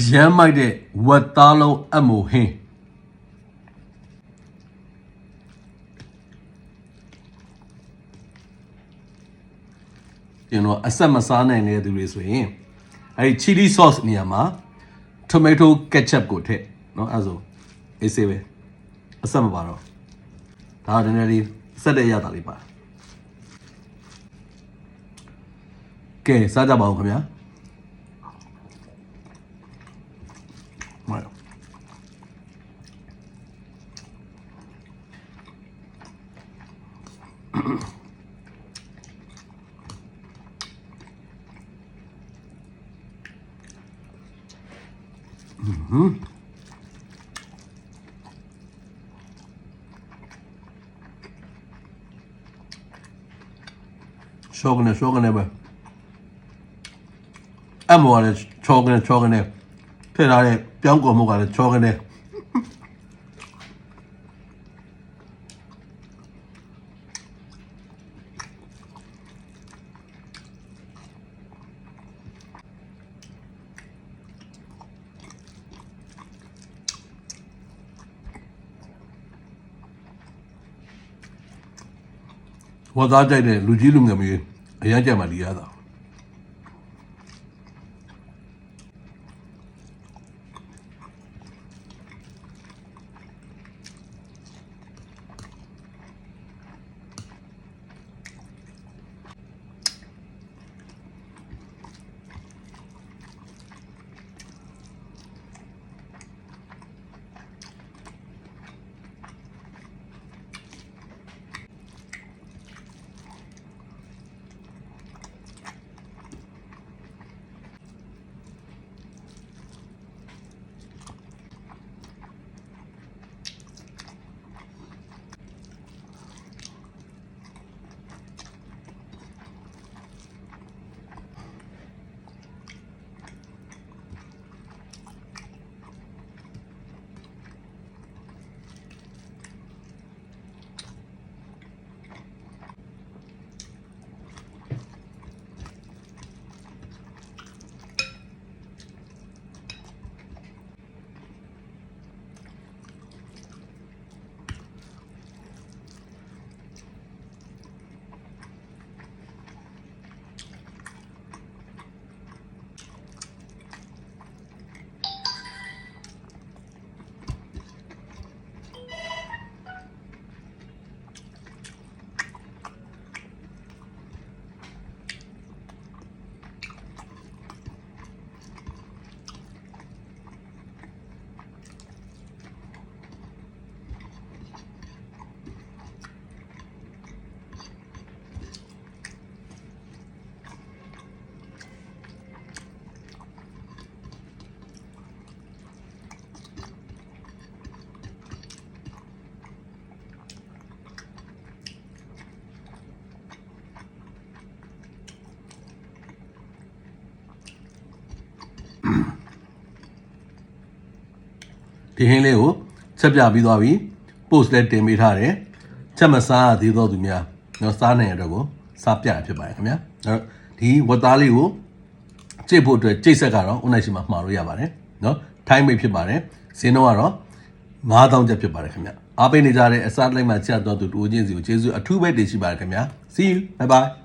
အရမ်းမိုက်တဲ့ဝက်သားလုံးအမိုဟင်းကျွန်တော်အဆက်မစားနိုင်တဲ့သူတွေဆိုရင်အဲဒီ chili sauce နေရာမှာ tomato ketchup ကိုထည့်เนาะအဲဒါဆိုအေးစေးပဲအဆက်မပါတော့ဒါကနည်းနည်းလေးစက်တဲ့ရတာလေးပါကဲစားကြပါဦးခင်ဗျာ ရှောကနေရှောကနေပဲအမောလည်းချောကနေချောကနေထည့်ထားတဲ့ပြောင်းကုန်မှုကလည်းချောကနေ ဝါသားကြိုက်တဲ့လူကြီးလူငယ်မျိုးအရန်ကြက်မှလီရတာ ဒီဟင်းလေးကိုချက်ပြပြီးသွားပြီ post လည်းတင်ပေးထားတယ်ချက်မစားရသေးတော့သူများတော့စားနိုင်ရတော့ကိုစားပြဖြစ်ပါတယ်ခင်ဗျာအဲ့တော့ဒီဝတ်သားလေးကိုကြိတ်ဖို့အတွက်ကြိတ်ဆက်ကတော့ဦးနိုင်ရှိမှာမှာလို့ရပါတယ်နော်ထိုင်းမိတ်ဖြစ်ပါတယ်ဈေးနှုန်းကတော့9000ကျပ်ဖြစ်ပါတယ်ခင်ဗျာအားပေးနေကြတဲ့အစားလိုက်မှချက်တော့သူတူချင်းစီကိုကျေးဇူးအထူးပဲတင်ရှိပါတယ်ခင်ဗျာ see you bye bye